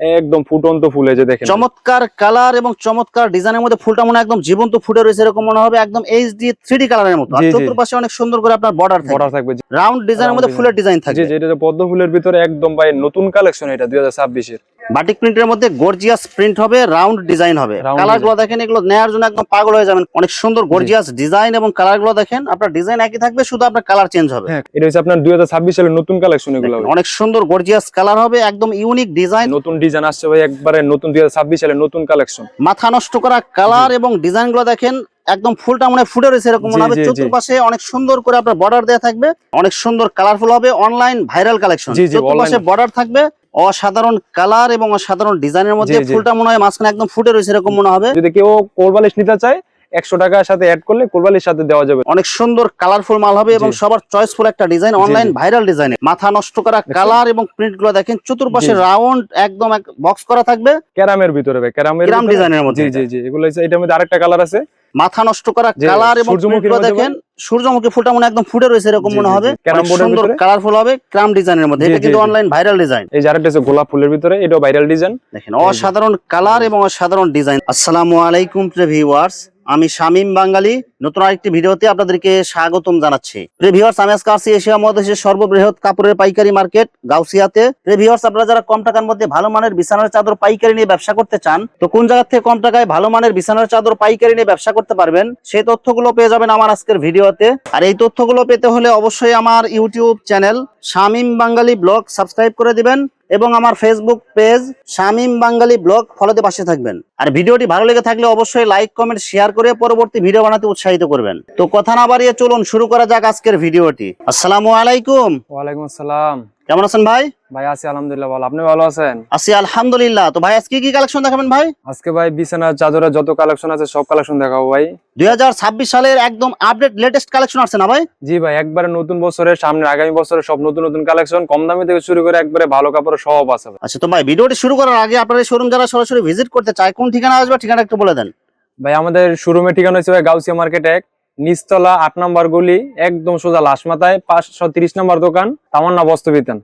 একদম ফুটন্ত ফুল এই যে দেখেন। চমৎকার কালার এবং চমৎকার ডিজাইনের মধ্যে ফুলটা মনে হয় একদম জীবন্ত ফুটে রয়েছে এরকম মনে হবে একদম এইচডি থ্রি কালারের মতো। আর। চতুর্পাশে অনেক সুন্দর করে আপনার বর্ডার বর্ডার থাকবে রাউন্ড ডিজাইনের মধ্যে ফুলের ডিজাইন থাকবে জি, এটা পদ্ম ফুলের ভিতরে একদম ভাই নতুন কালেকশন এটা দুই হাজার ছাব্বিশের। বাটিক প্রিন্টের মধ্যে গর্জিয়াস প্রিন্ট হবে রাউন্ড ডিজাইন হবে। কালারগুলো দেখেন এগুলো নেওয়ার জন্য একদম পাগল হয়ে যাবেন। অনেক সুন্দর গর্জিয়াস ডিজাইন এবং কালারগুলো দেখেন আপনার ডিজাইন একই থাকবে শুধু আপনার কালার চেঞ্জ হবে। হ্যাঁ এটা হচ্ছে আপনার দুই হাজার ছাব্বিশ সালের নতুন কালেকশন এগুলো অনেক সুন্দর গর্জিয়াস কালার হবে একদম ইউনিক ডিজাইন। নতুন ডিজাইন আসছে ভাই একবারে নতুন দুই হাজার ছাব্বিশ সালের নতুন কালেকশন মাথা নষ্ট করা কালার এবং ডিজাইনগুলো দেখেন একদম ফুলটা মনে ফুটে রয়েছে এরকম মনে হবে। চতুর্পাশে অনেক সুন্দর করে আপনার বর্ডার দেওয়া থাকবে। অনেক সুন্দর কালারফুল হবে অনলাইন ভাইরাল কালেকশন চতুর্পাশে বর্ডার থাকবে অসাধারণ কালার এবং অসাধারণ ডিজাইনের মধ্যে। ফুলটা মনে হয় মাঝখানে একদম ফুটে রয়েছে এরকম মনে হবে। যদি কেউ কোরবালিশ নিতে চায় একশো টাকার সাথে অ্যাড করলে কোরবালির সাথে দেওয়া যাবে। অনেক সুন্দর কালারফুল মাল হবে এবং। সবার চয়েসফুল একটা ডিজাইন অনলাইন ভাইরাল ডিজাইন মাথা নষ্ট করা কালার এবং প্রিন্টগুলো দেখেন চতুর্পাশে রাউন্ড একদম বক্স করা থাকবে। ক্যারামের ভিতরে ক্যারামের ডিজাইনের মধ্যে জি জি জি। এগুলো এটার মধ্যে আরেকটা কালার আছে। মাথা নষ্ট করা কালার এবং দেখেন সূর্যমুখী ফুলটা মনে একদম ফুটে রয়েছে এরকম মনে হবে। সুন্দর কালারফুল হবে ক্রাম ডিজাইনের মধ্যে। এটা কিন্তু অনলাইন ভাইরাল ডিজাইন এই যারা দেখছে আছে গোলাপ ফুলের ভিতরে এটাও ভাইরাল ডিজাইন দেখেন অসাধারণ কালার এবং অসাধারণ ডিজাইন আসসালামু আলাইকুম প্রিয় ভিউয়ার্স আমি শামীম বাঙালি। নতুন আরেকটি ভিডিওতে আপনাদেরকে স্বাগতম জানাচ্ছি। ভিউয়ার্স আমি আজকে আসছি এশিয়া মহাদেশের সর্ববৃহৎ কাপড়ের পাইকারি মার্কেট, গাউসিয়াতে। ভিউয়ার্স আপনারা যারা কম টাকার মধ্যে ভালো মানের বিছানার চাদর পাইকারি নিয়ে ব্যবসা করতে চান, তো কোন জায়গা থেকে কম টাকায় ভালো মানের বিছানার চাদর পাইকারি নিয়ে ব্যবসা করতে পারবেন, সেই তথ্যগুলো পেয়ে যাবেন আমার আজকের ভিডিওতে। আর এই তথ্যগুলো পেতে হলে অবশ্যই আমার YouTube channel Shamim Bangali blog subscribe করে দিবেন এবং আমার Facebook page Shamim Bangali blog ফলোতে পাশে থাকবেন। আর ভিডিওটি ভালো লেগে থাকলে অবশ্যই লাইক কমেন্ট শেয়ার করে পরবর্তী ভিডিও বানাতে উৎসাহিত করবেন। তো কথা না বাড়িয়ে চলুন শুরু করা যাক আজকের ভিডিওটি। আসসালামু আলাইকুম। ওয়ালাইকুম আসসালাম। কেমন আছেন ভাই? ভাই আছি আলহামদুলিল্লাহ ভালো। আপনি ভালো আছেন? আছি আলহামদুলিল্লাহ। তো ভাই আজকে কি কালেকশন দেখাবেন ভাই? আজকে ভাই বিছানার চাদরের যত কালেকশন আছে সব কালেকশন দেখাবো ভাই। দুই হাজার ছাব্বিশ সালের একদম আপডেট লেটেস্ট কালেকশন আছে না ভাই? জি ভাই একবারে নতুন বছরের সামনে আগামী বছরের সব নতুন নতুন কালেকশন কম দামি থেকে শুরু করে একবারে ভালো কাপড় সব আছে আচ্ছা তো ভাই ভিডিওটি শুরু করার আগে আপনার শোরুম যারা সরাসরি ভিজিট করতে চায় কোন ঠিকানা আসবে ঠিকানা একটু বলে দেন। ভাই আমাদের শোরুমের ঠিকানা হচ্ছে ভাই গাউসিয়া মার্কেট এক। নিচতলা আট নম্বর গলি একদম সোজা লাশ মাথায় পাঁচশো তিরিশ নম্বর দোকান তামান্না বস্ত্র বিতান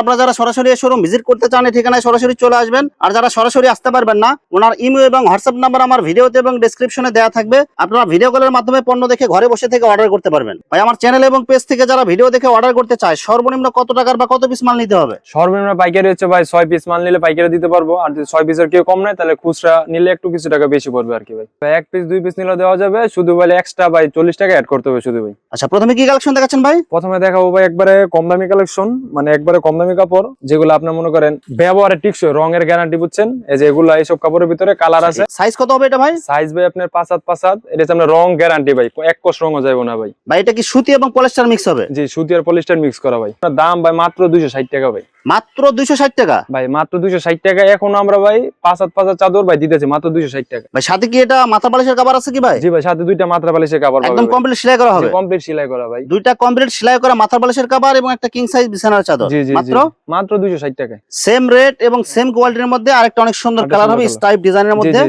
আপনারা যারা সরাসরি শোরুম ভিজিট করতে চান এই ঠিকানায় সরাসরি চলে আসবেন। আর যারা সরাসরি আসতে পারবেন না ওনার ইমেল এবং হোয়াটসঅ্যাপ নাম্বার আমার ভিডিওতে এবং ডেসক্রিপশনে দেওয়া থাকবে। আপনারা ভিডিও কলের মাধ্যমে পণ্য দেখে ঘরে বসে থেকে অর্ডার করতে পারবেন। ভাই আমার চ্যানেল এবং পেজ থেকে যারা ভিডিও দেখে অর্ডার করতে চায় সর্বনিম্ন কত টাকার বা কত পিস মাল নিতে হবে? সর্বনিম্ন পাইকারি হচ্ছে ভাই ছয় পিস মাল নিলে পাইকারি দিতে পারব। আর যদি ছয় পিসের কেউ কম নেয় তাহলে খুচরা নিলে একটু কিছু টাকা বেশি পড়বে আর কি ভাই। ভাই, এক পিস দুই পিস নিলে দেওয়া যাবে। শুধু বলে এক্সট্রা ভাই চল্লিশ টাকা অ্যাড করতে হবে শুধু ভাই। আচ্ছা প্রথমে কি কালেকশন দেখাচ্ছেন ভাই? প্রথমে দেখাবো ভাই একবারে কম দামি কালেকশন মানে একবারে কম দামি কাপড় যেগুলো আপনার মনে করেন ব্যবহারের টিকসই রঙের গ্যারান্টি বুঝছেন? এই যে এগুলো এইসব কাপড়ের ভিতরে কালার আছে। সাইজ কত হবে এটা ভাই? সাইজ ভাই আপনার পাঁচ হাত পাঁচ হাত এটা আপনার রং গ্যারান্টি ভাই এক কোষ রঙও যাবে না ভাই। ভাই এটা কি সুতি এবং পলিস্টার মিক্স হবে? জি সুতি আর পলিস্টার মিক্স করা ভাই। দাম ভাই মাত্র দুইশো ষাট টাকা ভাই। মাত্র দুইশো ষাট টাকা? ভাই মাত্র দুইশো ষাট টাকা। এখন আমরা ভাই পাঁচ হাত পাঁচ হাত চাদর ভাই দিতেছি মাত্র দুইশো ষাট টাকা। ভাই সাথে কি এটা মাথা বালিশের কাবার আছে কি ভাই? জি ভাই সাথে দুইটা মাত্রা বালিশের একদম কমপ্লিট সেলাই করা হবে। কমপ্লিট সেলাই করা ভাই। দুইটা কমপ্লিট সেলাই করা মাথার বালিশের কাবার এবং একটা কিং সাইজ বিছানার চাদর। মাত্র? মাত্র দুইশো ষাট টাকায়। সেম রেট এবং সেম কোয়ালিটির মধ্যে আরেকটা অনেক সুন্দর কালার হবে সুন্দর স্টাইপ ডিজাইনের মধ্যে।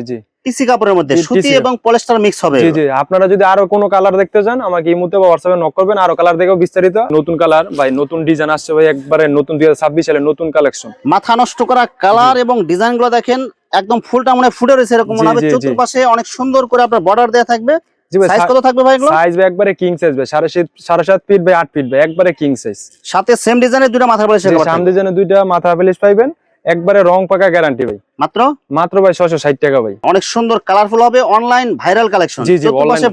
টিসি কাপড়ের মধ্যে। সুতি এবং পলিস্টার মিক্স হবে। জি জি। আপনারা যদি আরও কোনো কালার দেখতে চান আমাকে এই মুহূর্তে হোয়াটসঅ্যাপে নক করবেন। আরও কালার দেখেও বিস্তারিত। নতুন কালার ভাই নতুন ডিজাইন আসছে ভাই একবারে নতুন দুই হাজার ছাব্বিশ সালের নতুন কালেকশন মাথা নষ্ট করা কালার এবং ডিজাইনগুলো দেখেন একদম ফুলটা মনে ফুটে রয়েছে এরকম মনে হবে। চতুর্পাশে অনেক সুন্দর করে আপনার বর্ডার দেওয়া থাকবে। জি ভাই সাইজ কত থাকবে ভাই এগুলো? সাইজ ভাই একবারে কিং সাইজ ভাই সাড়ে সাত সাড়ে সাত ফিট ভাই আট ফিট ভাই একবারে কিং সাইজ সাথে সেম ডিজাইনের দুটো মাথার বালিশের কাবার সামনে থাকবে। যেন মাথা পেলিশ পাইবেন একবারে রং পাকা গ্যারান্টি ভাই। মাত্র? মাত্র ভাই ছশো ষাট টাকা ভাই। অনেক সুন্দর কালারফুল হবে অনলাইন ভাইরাল কালেকশন জি, জি,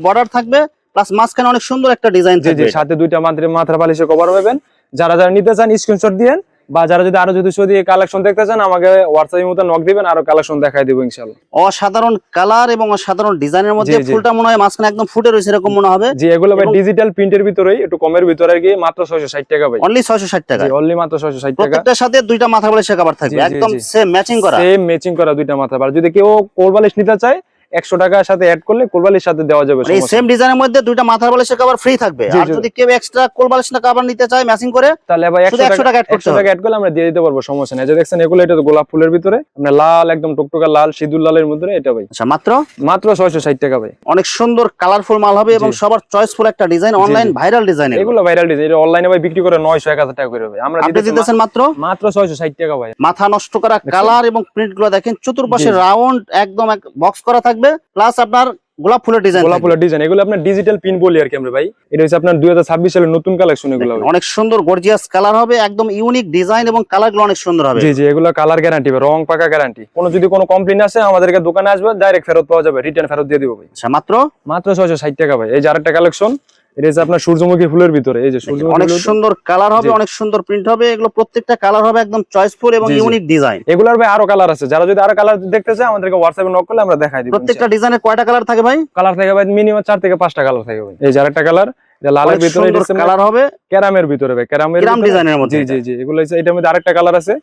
বর্ডার থাকবে প্লাস মাঝখানে অনেক সুন্দর একটা ডিজাইন জি সাথে দুইটা মাথার বালিশে কভার পাবেন যারা যারা নিতে চান স্ক্রিনশট দিয়েন বা যারা যদি আরও যদি যদি কালেকশন দেখতে চান আমাকে হোয়াটসঅ্যাপের মতো নক দিবেন আরও কালেকশন দেখাই দিব ইনশাল্লাহ অসাধারণ কালার এবং অসাধারণ ডিজাইনের মধ্যে। ফুলটা মনে হয় মাঝখানে একদম ফুটে রয়েছে এরকম মনে হবে। জি এগুলো ভাই ডিজিটাল প্রিন্টের ভিতরেই একটু কমের ভিতরে গিয়ে মাত্র ছয়শো ষাট টাকা ভাই। অনলি ছয়শো ষাট টাকা। জি অনলি মাত্র ছয়শো ষাট টাকা। প্রত্যেকটার সাথে দুইটা মাথা বালিশের কাবার থাকবে। একদম সেম ম্যাচিং করা। সেম ম্যাচিং করা দুইটা মাথা আর যদি কেউ কোল বালিশ নিতে চায় একশো টাকার সাথে অ্যাড করলে কোলবালির সাথে দেওয়া যাবে এই সমস্যা। সেম ডিজাইনের মধ্যে দুইটা মাথার বালিশের কভার ফ্রি থাকবে। আর যদি কেউ এক্সট্রা কোল বালিশের কভার নিতে চায় ম্যাচিং করে তাহলে ভাই 100 টাকা টাকা add করতে একশো হবে। টাকা অ্যাড করলে আমরা দিয়ে দিতে পারব সমস্যা নেই। এই যে দেখছেন এগুলো এটা তো গোলাপ ফুলের ভিতরে। আমরা লাল একদম টুকটুকা লাল সিঁদুর লালের মধ্যে এটা ভাই। আচ্ছা মাত্র? মাত্র ছয়শো ষাট টাকা ভাই। অনেক সুন্দর কালারফুল মাল হবে এবং সবার চয়েসফুল একটা ডিজাইন অনলাইন ভাইরাল ডিজাইন এগুলো। ভাইরাল ডিজাইন এটা অনলাইনে ভাই বিক্রি করে নয়শো এক হাজার টাকা করে ভাই। আমরা দিতেছেন মাত্র? মাত্র ছয়শো ষাট টাকা ভাই। মাথা নষ্ট করা কালার এবং প্রিন্টগুলো দেখেন চতুর্পাশে। রাউন্ড একদম এক বক্স করা থাকবে। প্লাস আপনার গোলাপ ফুলের ডিজাইন গোলাপ ফুলের ডিজাইন এগুলো আপনার ডিজিটাল পিন বলি আর কি আমরা ভাই। এটা হচ্ছে আপনার দুই হাজার ছাব্বিশ সালের নতুন কালেকশন এগুলো। অনেক সুন্দর গর্জিয়াস কালার হবে একদম ইউনিক ডিজাইন এবং কালারগুলো অনেক সুন্দর হবে। জি জি এগুলো কালার গ্যারান্টি রং পাকা গ্যারান্টি কোনো যদি কোনো কমপ্লেইন আসে আমাদেরকে দোকানে আসবে ডাইরেক্ট ফেরত পাওয়া যাবে রিটার্ন ফেরত দিয়ে দিব ভাই। আচ্ছা মাত্র? মাত্র ছয়শো ষাট টাকা ভাই। এই যে আরেকটা কালেকশন এটা হচ্ছে আপনার সূর্যমুখী ফুলের ভিতরে এই যে সূর্যমুখী অনেক সুন্দর কালার হবে অনেক সুন্দর প্রিন্ট হবে এগুলো প্রত্যেকটা কালার হবে একদম চয়েসফুল এবং। ইউনিক ডিজাইন এগুলার ভাই আরও কালার আছে যারা যদি আরও কালার দেখতে চায় আমাদেরকে হোয়াটসঅ্যাপে নক করলে আমরা দেখাই দিব প্রত্যেকটা ডিজাইনের কয়টা কালার থাকে ভাই? কালার থাকে ভাই মিনিমাম চার থেকে পাঁচটা কালার থাকে ভাই। এই যে আরেকটা কালার লালের ভিতরে কালার হবে। ক্যারামের ভিতরে ভাই ক্যারামের ডিজাইনের মধ্যে জি জি জি এগুলো এটার মধ্যে আরেকটা কালার আছে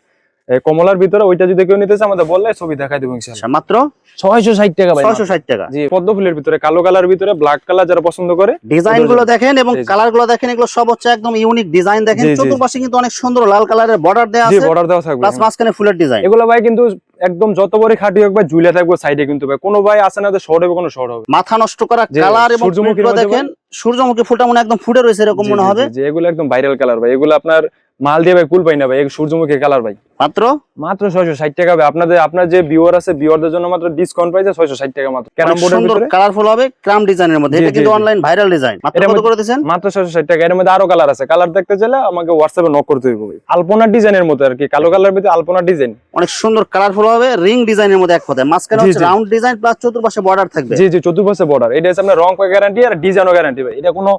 কমলার ভিতরে ওইটা যদি কেউ নিতে চায় আমাদের বললে ছবি দেখাই দেবো ইনশাআল্লাহ আচ্ছা মাত্র? ছয়শো ষাট টাকা ভাই। ছয়শো ষাট টাকা? জি পদ্ম ফুলের ভিতরে কালো কালার ভিতরে ব্ল্যাক কালার যারা পছন্দ করে। ডিজাইনগুলো দেখেন এবং। কালারগুলো দেখেন এগুলো সব হচ্ছে একদম ইউনিক ডিজাইন দেখেন। চতুর্পাশে কিন্তু অনেক সুন্দর লাল কালারের বর্ডার দেওয়া জি আছে বর্ডার দেওয়া থাকবে। প্লাস মাঝখানে ফুলের ডিজাইন এগুলো ভাই কিন্তু একদম যত বড় খাটি হোক ভাই ঝুলে থাকবে সাইডে কিন্তু ভাই। কোনো ভাই আছে না যে শর্ট হবে কোনো শর্ট হবে। মাথা নষ্ট করা কালার এবং দেখেন সূর্যমুখী ফুলটা মনে একদম ফুটে রয়েছে এরকম মনে হবে। জি, এগুলো একদম ভাইরাল কালার ভাই। এগুলো আপনার মাল দিয়ে ভাই কুল পাই না ভাই সূর্যমুখী কালার ভাই। মাত্র? মাত্র ছয়শো ষাট টাকা ভাই। আপনাদের আপনার যে ভিউয়ার আছে ভিউয়ারদের জন্য মাত্র ডিসকাউন্ট প্রাইসে ছয়শো ষাট টাকা মাত্র। ক্যারাম বোর্ডের সুন্দর কালারফুল হবে ক্রাম ডিজাইনের মধ্যে। এটা কিন্তু অনলাইন ভাইরাল ডিজাইন মাত্র কত করে দিয়েছেন? মাত্র ছয়শো ষাট টাকা। এর মধ্যে আরও কালার আছে। কালার দেখতে চাইলে আমাকে হোয়াটসঅ্যাপে নক করতে হইব ভাই। আলপনার ডিজাইনের মতো আর কি। কালো কালার ভিতরে আলপনা ডিজাইন অনেক সুন্দর কালারফুল হবে রিং ডিজাইনের মধ্যে এক কথায়। মাঝখানে হচ্ছে রাউন্ড ডিজাইন প্লাস চতুর্পাশে বর্ডার থাকবে। জি জি চতুর্পাশে বর্ডার এটা হচ্ছে আপনার রং গ্যারান্টি আর ডিজাইনও গ্যারান্টি ভাই। এটা কোনো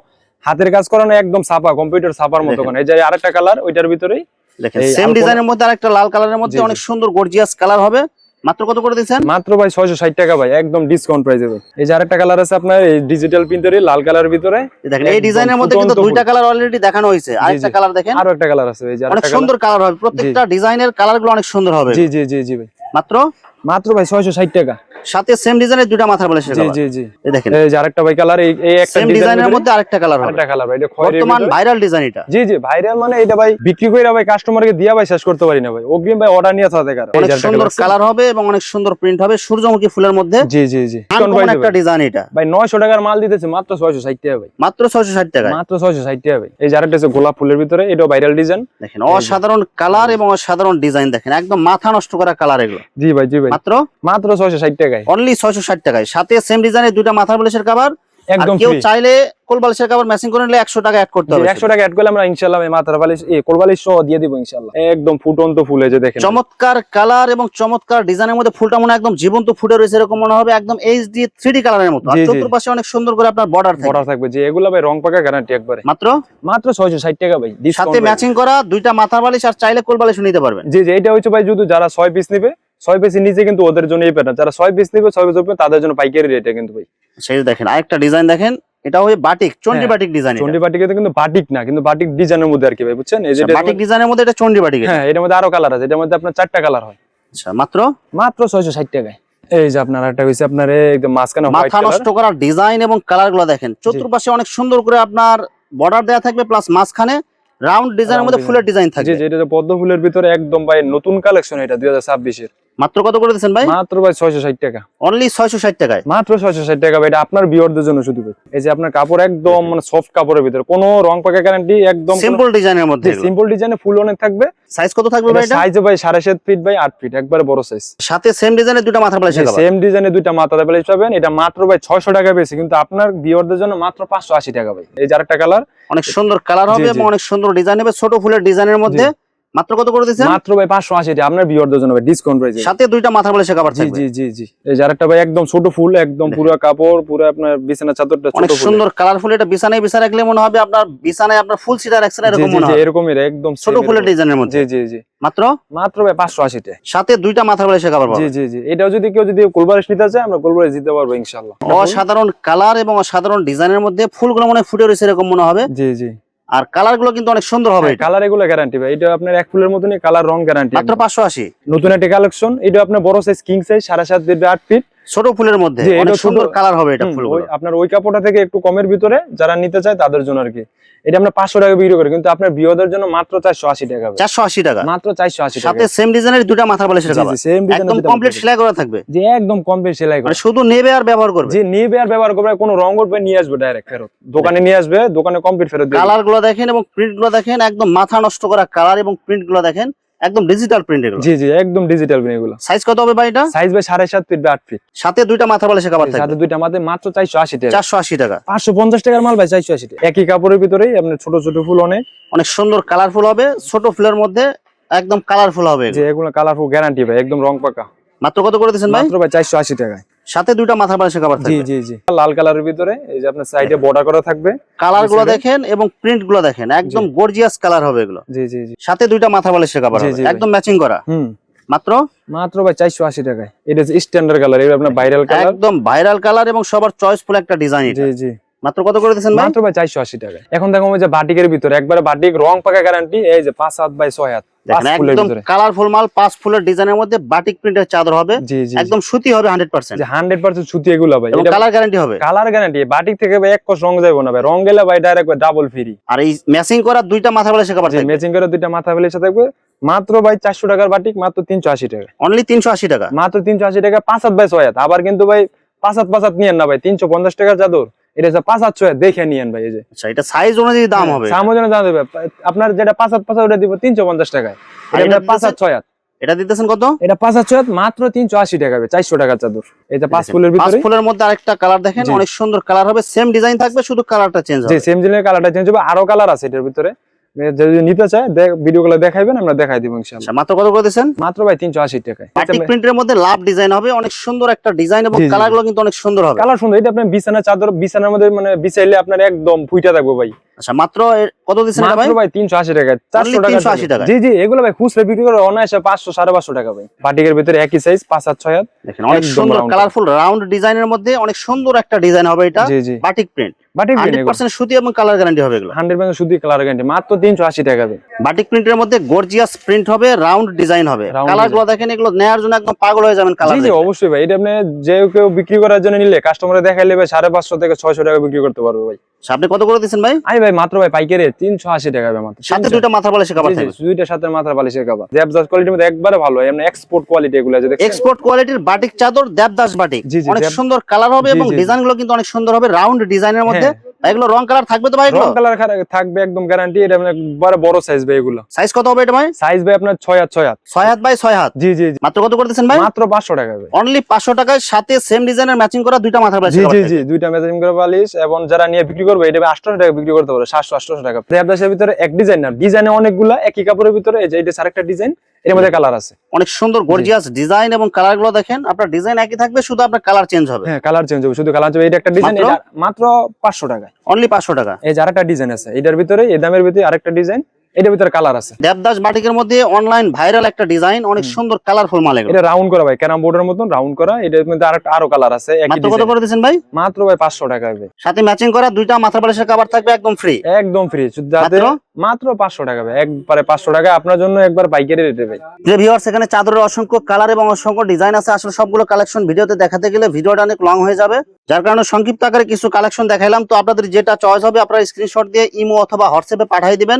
হাতের কাজ করানো একদম ছাপা কম্পিউটার ছাপার মতো এই যে আরেকটা কালার ওইটার ভিতরেই দেখেন সেম ডিজাইনের মধ্যে আরেকটা লাল কালারের মধ্যে। অনেক সুন্দর গর্জিয়াস কালার হবে। মাত্র কত করে দিয়েছেন? মাত্র ভাই ছয়শো ষাট টাকা ভাই একদম ডিসকাউন্ট প্রাইসে এই যে আরেকটা কালার আছে আপনার এই ডিজিটাল প্রিন্টারে লাল কালারের ভিতরে। দেখেন এই ডিজাইনের মধ্যে কিন্তু দুইটা কালার অলরেডি দেখানো হয়েছে। আরেকটা কালার দেখেন। আরও একটা কালার আছে এই যে অনেক আরেকটা কালার সুন্দর কালার হবে। প্রত্যেকটা ডিজাইনের কালারগুলো অনেক সুন্দর হবে। জি জি জি জি ভাই। মাত্র মাত্র ভাই ছয়শো ষাট টাকা। সাথে সেম ডিজাইনের মাথার জি জি জি। এই দেখেন। এই যে আরেকটা ভাই কালার এই এই একটা সেম ডিজাইনের মধ্যে আরেকটা কালার হবে। আরেকটা কালার ভাই এটা খয়েরি বর্তমান ভাইরাল ডিজাইন এটা। জি জি ভাইরাল মানে এটা ভাই বিক্রি করে ভাই কাস্টমারকে দিয়া ভাই শেষ করতে পারি না ভাই। অগ্রিম ভাই অর্ডার নিয়ে থাকে কার। অনেক সুন্দর কালার হবে এবং অনেক সুন্দর প্রিন্ট হবে। সূর্যমুখী ফুলের মধ্যে জি জি জি। আনকমন একটা ডিজাইন এটা। ভাই নয়শো টাকার মাল দিতেছে মাত্র ছয়শো ষাট টাকা ভাই। মাত্র ছয়শো ষাট টাকায়। মাত্র ছয়শো ষাট টাকা ভাই। এই যে আরেকটা আছে গোলাপ ফুলের ভিতরে এটা ভাইরাল ডিজাইন দেখেন অসাধারণ কালার এবং অসাধারণ ডিজাইন দেখেন। একদম মাথা নষ্ট করা কালার এগুলো। জি ভাই জি ভাই। মাত্র? মাত্র ছয়শো ষাট টাকায়। অনলি ছয়শো ষাট টাকায়। সাথে সেম ডিজাইনের দুইটা মাথার বালিশের আর একদম কেউ চাইলে কোল বালিশের কাবার ম্যাচিং করে নিলে একশো টাকা অ্যাড করতে হবে একশো টাকা অ্যাড করলে আমরা ইনশাল্লাহ এই মাথার বালিশ এই কোরবালিশ সহ দিয়ে দিব ইনশাল্লাহ একদম ফুটন্ত ফুল এই যে দেখেন। চমৎকার কালার এবং চমৎকার ডিজাইনের মধ্যে ফুলটা মনে একদম জীবন্ত ফুটে রয়েছে এরকম মনে হবে একদম এইচ ডি থ্রি ডি কালারের মতো। আর। চতুর্পাশে অনেক সুন্দর করে আপনার বর্ডার থাকে। বড় থাকবে। যে এগুলো ভাই রং পাকা গ্যারান্টি একবারে। মাত্র? মাত্র ছয়শো ষাট টাকা ভাই। সাথে ম্যাচিং করা দুইটা মাথার বালিশ আর চাইলে কোল বালিশ নিতে পারবেন। জি জি এটা হচ্ছে ভাই যদি যারা ছয় পিস নিবে ছয় পিসের নিচে কিন্তু ওদের জন্য এই প্যাটার্ন যারা ছয় পিস নিবে ছয় পিস তাদের জন্য পাইকারি রেটে কিন্তু ভাই। সেই দেখেন আরেকটা ডিজাইন দেখেন এটা হবে বাটিক চন্ডি বাটিক ডিজাইন চন্ডি বাটিকে কিন্তু বাটিক না কিন্তু বাটিক ডিজাইনের মধ্যে আর কি ভাই বুঝছেন? এই যে বাটিক ডিজাইনের মধ্যে এটা চন্ডি বাটিক হ্যাঁ এটার মধ্যে আরও কালার আছে এটার মধ্যে আপনার চারটা কালার হয়। আচ্ছা মাত্র? মাত্র ছয়শো ষাট টাকায়। এই যে আপনার একটা হয়েছে আপনার একদম মাঝখানে হোয়াইট মাথা নষ্ট করার ডিজাইন এবং কালারগুলো দেখেন চতুর্পাশে অনেক সুন্দর করে আপনার বর্ডার দেওয়া থাকবে প্লাস মাঝখানে রাউন্ড ডিজাইনের মধ্যে ফুলের ডিজাইন থাকবে। জি জি এটা পদ্ম ফুলের ভিতরে একদম ভাই নতুন কালেকশন এটা দুই হাজার ছাব্বিশের। মাত্র কত করে দিচ্ছেন ভাই? মাত্র ভাই ছয়শো ষাট টাকা। অনলি ছয়শো ষাট টাকায়? মাত্র ছয়শো ষাট টাকা ভাই এটা আপনার বিয়রদের জন্য শুধু ভাই। এই যে আপনার কাপড় একদম মানে সফট কাপড়ের ভিতরে কোনো রং পাকা গ্যারান্টি একদম সিম্পল ডিজাইনের মধ্যে সিম্পল ডিজাইনে ফুল অনেক থাকবে। সাইজ কত থাকবে ভাই এটা সাইজ ভাই সাড়ে সাত ফিট বাই আট ফিট একবারে বড় সাইজ সাথে সেম ডিজাইনের দুটো মাথা বালিশ লাগাবো সেম ডিজাইনে দুইটা মাথা প্যালেজ পাবেন। এটা মাত্র ভাই ছয়শো টাকা বেশি কিন্তু আপনার বিয়রদের জন্য মাত্র পাঁচশো আশি টাকা ভাই। এই যে আরেকটা কালার অনেক সুন্দর কালার হবে। এবং অনেক সুন্দর ডিজাইন হবে। ছোট ফুলের ডিজাইনের মধ্যে মাত্র কত করে দিচ্ছেন মাত্র ভাই পাঁচশো আশি টাকা আপনার বিয়রদের জন্য ভাই ডিসকাউন্ট প্রাইস সাথে দুইটা মাথা বালিশ কাবার জি থাকবে। জি জি জি। এই যে আরেকটা ভাই একদম ছোট ফুল একদম পুরো কাপড় পুরো আপনার বিছানা চাদরটা ছোট অনেক সুন্দর কালারফুল এটা বিছানায় বিছানা রাখলে মনে হবে আপনার বিছানায় আপনার ফুল এরকম জি, মনে জি, হবে এরকমই রে, একদম ছোট ফুলের ডিজাইনের মধ্যে। জি জি জি। মাত্র? মাত্র ভাই পাঁচশো আশি টাকা সাথে দুইটা মাথা বালিশ কাবার জি জি জি। এটাও যদি কেউ যদি কোলবারিশ নিতে চায় আমরা কোলবারিশ দিতে পারব ইনশাল্লাহ অসাধারণ কালার এবং অসাধারণ ডিজাইনের মধ্যে ফুলগুলো মনে হয় ফুটে রয়েছে এরকম মনে হবে। জি জি। আর কালারগুলো কিন্তু অনেক সুন্দর হবে কালার এগুলো গ্যারান্টি ভাই। এটা আপনার এক ফুলের মতনই কালার রং গ্যারান্টি মাত্র পাঁচশো আশি। নতুন একটা কালেকশন এটা আপনার বড় সাইজ কিং সাইজ সাড়ে সাত ফিট আট ফিট ছোট ফুলের মধ্যে অনেক সুন্দর কালার হবে এটা ফুলগুলো। আপনার ওই কাপড়টা থেকে একটু কমের ভিতরে যারা নিতে চায় তাদের জন্য আর কি। এটা আমরা পাঁচশো টাকা বিক্রি করি কিন্তু আপনার বিয়োদের জন্য মাত্র চারশো আশি টাকা ভাই। চারশো আশি টাকা। মাত্র চারশো আশি টাকা। সাথে সেম ডিজাইনের দুটা মাথার কাবার জি, same একদম কমপ্লিট সেলাই করা থাকবে। যে একদম কমপ্লিট সেলাই করে। মানে শুধু নেবে আর ব্যবহার করবে। যে নিবে আর ব্যবহার করবে কোনো রং করবে নিয়ে আসবে ডাইরেক্ট ফেরত। দোকানে নিয়ে আসবে দোকানে কমপ্লিট ফেরত দিবে। কালারগুলো দেখেন এবং প্রিন্টগুলো দেখেন একদম মাথা নষ্ট করা কালার এবং প্রিন্টগুলো দেখেন। একদম ডিজিটাল প্রিন্ট এগুলো? জি জি একদম ডিজিটাল প্রিন্ট এগুলো। সাইজ কত হবে ভাই এটা? সাইজ ভাই সাড়ে সাত ফিট বা আট ফিট সাথে দুইটা মাথা বালিশের কাবার থাকবে। সাথে দুইটা আমাদের মাত্র চারশো আশি টাকা। চারশো আশি টাকা। পাঁচশো পঞ্চাশ টাকার মাল ভাই চারশো আশি টাকা। একই কাপড়ের ভিতরেই আপনার ছোট ছোট ফুল অনেক। অনেক সুন্দর কালারফুল হবে। ছোট ফুলের মধ্যে একদম কালারফুল হবে যে এগুলো কালারফুল গ্যারান্টি ভাই একদম রং পাকা। মাত্র কত করে দিচ্ছেন ভাই? মাত্র ভাই চারশো আশি টাকায়। সাথে দুইটা মাথা বালিশের কাবার জি থাকবে। জি জি। লাল কালারের ভিতরে এই যে আপনার সাইডে বর্ডার করা থাকবে। কালারগুলো দেখেন এবং প্রিন্টগুলো দেখেন একদম গর্জিয়াস কালার হবে এগুলো। জি জি জি। সাথে দুইটা মাথা বালিশের কাবার জি, হবে একদম ম্যাচিং করা। হুম। মাত্র? মাত্র ভাই চারশো আশি টাকায়। এটা স্ট্যান্ডার্ড কালার এটা আপনার ভাইরাল কালার একদম ভাইরাল কালার এবং সবার চয়েসফুল একটা ডিজাইন এটা। জি জি। মাত্র কত করে দিচ্ছেন ভাই? মাত্র ভাই চারশো আশি টাকায়। এখন দেখো ওই যে বাটিকের ভিতরে একবারে বাটিক রং পাকা গ্যারান্টি এই যে পাঁচ হাত বাই ছয় হাত। পাঁচ দেখেন ফুলের একদম কালারফুল মাল পাঁচ ফুলের ডিজাইনের মধ্যে বাটিক প্রিন্টের চাদর হবে। জি জি একদম সুতি হবে হান্ড্রেড পার্সেন্ট যে হান্ড্রেড পার্সেন্ট সুতি এগুলো ভাই। এটা কালার গ্যারান্টি হবে। কালার গ্যারান্টি বাটিক থেকে ভাই এক কোষ রং যাব না ভাই। রং গেলে ভাই ডাইরেক্ট ডাবল ফ্রি আর এই ম্যাচিং করা দুইটা মাথা ম্যাচিং করে দুইটা মাথা থাকবে। মাত্র ভাই চারশো টাকার বাটিক মাত্র তিনশো আশি টাকা। অনলি তিনশো আশি টাকা। মাত্র তিনশো আশি টাকা পাঁচ হাত বাই ছয় হাত। আবার কিন্তু ভাই পাঁচ হাত পাঁচ হাত নিয়েন না ভাই। তিনশো পঞ্চাশ টাকার চাদর। এটা হচ্ছে পাঁচ ছয় দেখে নিয়েন ভাই এই যে। আচ্ছা এটা সাইজ অনুযায়ী দাম হবে। সামোজনে দাম দেবে আপনার যেটা পাঁচ হাত ওটা দিব তিনশো পঞ্চাশ টাকায়। আর এটা ছয় এটা দিতেছেন কত? এটা পাঁচ হাজার মাত্র তিনশো আশি টাকা চারশো টাকার চাদর। এটা পাঁচ ফুলের পাঁচ ফুলের মধ্যে আরেকটা কালার দেখেন অনেক সুন্দর কালার হবে সেম ডিজাইন থাকবে শুধু কালারটা চেঞ্জ হবে। সেম কালারটা চেঞ্জ হবে আরও কালার আছে এটার ভিতরে। যদি নিতে চায় ভিডিও গুলো দেখাইবেন আমরা দেখাই দিব আচ্ছা মাত্র কত করে মাত্র ভাই তিনশো আশি টাকায়। বাটিক প্রিন্টের মধ্যে লাভ ডিজাইন হবে অনেক সুন্দর একটা ডিজাইন এবং কিন্তু অনেক সুন্দর হবে। কালার সুন্দর এটা বিছানা চাদর বিছানার মধ্যে মানে বিছাইলে আপনার একদম ফুইটা থাকব ভাই। আচ্ছা মাত্র কত দিচ্ছেন এটা ভাই? ভাই তিনশো আশি টাকা চারশো Only টাকা 380 টাকায়? জি জি এগুলো ভাই খুচরা বিক্রি করে অনায়াসে পাঁচশো সাড়ে পাঁচশো টাকা ভাই। বাটিকের ভিতরে একই সাইজ পাঁচ হাত ছয় হাত দেখেন অনেক সুন্দর কালারফুল রাউন্ড ডিজাইনের মধ্যে অনেক সুন্দর একটা ডিজাইন হবে এটা। Batik print batik hundred percent সুতি এবং কালার গ্যারান্টি হবে এগুলো। হান্ড্রেড পার্সেন্ট শুধু কালার গ্যারান্টি মাত্র তিনশো আশি টাকা ভাই। বাটিক প্রিন্টের মধ্যে গর্জিয়াস প্রিন্ট হবে রাউন্ড ডিজাইন হবে। Round কালারগুলো দেখেন এগুলো নেওয়ার জন্য একদম পাগল হয়ে যাবেন কালার জি জি অবশ্যই ভাই। এটা আপনি যে কেউ বিক্রি করার জন্য নিলে কাস্টমারে দেখাইলে ভাই সাড়ে পাঁচশো থেকে ছয়শো টাকা বিক্রি করতে পারবে ভাই। আপনি কত করে দিচ্ছেন ভাই? আমি ভাই মাত্র ভাই পাইকারি তিনশো আশি টাকা ভাই মাত্র। সাথে 300 দুইটা মাথা বালিশের থাকবে। দুইটা সাথে মাথার বালিশের কাবার দেবদাস কোয়ালিটির মধ্যে একবারে ভালো এমন এক্সপোর্ট কোয়ালিটি এগুলো আছে এক্সপোর্ট কোয়ালিটির বাটিক চাদর দেবদাস বাটিক অনেক সুন্দর কালার হবে এবং। ডিজাইনগুলো কিন্তু অনেক সুন্দর হবে রাউন্ড ডিজাইনের মধ্যে। হ্যাঁ। এগুলো রং কালার থাকবে তো ভাই এগুলো? রং কালার থাকবে একদম গ্যারান্টি এটা মানে বড় সাইজ ভাই এগুলো। সাইজ কত হবে এটা ভাই? সাইজ ভাই আপনার ছয় হাত হাত। হাত বাই হাত? জি জি মাত্র কত করে দিচ্ছেন ভাই? মাত্র পাঁচশো টাকা ভাই। অনলি পাঁচশো টাকায় সাথে সেম ডিজাইনের ম্যাচিং করা দুইটা মাথা জি জি জি দুইটা মেজারিং করে বালিশ এবং যারা নিয়ে বিক্রি করবে এটা আটশো টাকা বিক্রি করতে পারবে সাতশো আটশো টাকা। দেবদাসের ভিতরে এক ডিজাইন না ডিজাইনে অনেকগুলা একই কাপড়ের ভিতরে এই যে এটা আরেকটা ডিজাইন এর মধ্যে কালার আছে। অনেক সুন্দর গর্জিয়াস ডিজাইন এবং কালারগুলো দেখেন আপনার ডিজাইন একই থাকবে শুধু আপনার কালার চেঞ্জ হবে। হ্যাঁ কালার চেঞ্জ হবে শুধু কালার চেঞ্জ এটা একটা ডিজাইন মাত্র? এটা মাত্র পাঁচশো টাকা। অনলি পাঁচশো টাকা। এই যে আরেকটা ডিজাইন আছে, এটার ভিতরে এই দামের ভিতরে আরেকটা ডিজাইন এটার ভিতরে কালার আছে। দেবদাস বাটিকের মধ্যে অনলাইন ভাইরাল একটা ডিজাইন অনেক সুন্দর কালারফুল মাল এটা রাউন্ড করা ভাই ক্যারাম বোর্ডের মতন রাউন্ড করা এটার মধ্যে আরেকটা আরও কালার আছে মাত্র কত করে দিচ্ছেন ভাই? মাত্র ভাই পাঁচশো টাকা ভাই সাথে ম্যাচিং করা দুইটা মাথা বালিশের কাবার থাকবে একদম ফ্রি একদম ফ্রি যাতে মাত্র? মাত্র পাঁচশো টাকা ভাই একবারে পাঁচশো টাকা আপনার জন্য একবার বাইকের রেটে ভাই। প্রিয় ভিউয়ার্স এখানে চাদরের অসংখ্য কালার এবং অসংখ্য ডিজাইন আছে। আসলে সবগুলো কালেকশন ভিডিওতে দেখাতে গেলে ভিডিওটা অনেক লং হয়ে যাবে। যার কারণে সংক্ষিপ্ত আকারে কিছু কালেকশন দেখাইলাম। তো আপনাদের যেটা চয়েস হবে আপনারা স্ক্রিনশট দিয়ে ইমো অথবা হোয়াটসঅ্যাপে পাঠিয়ে দিবেন।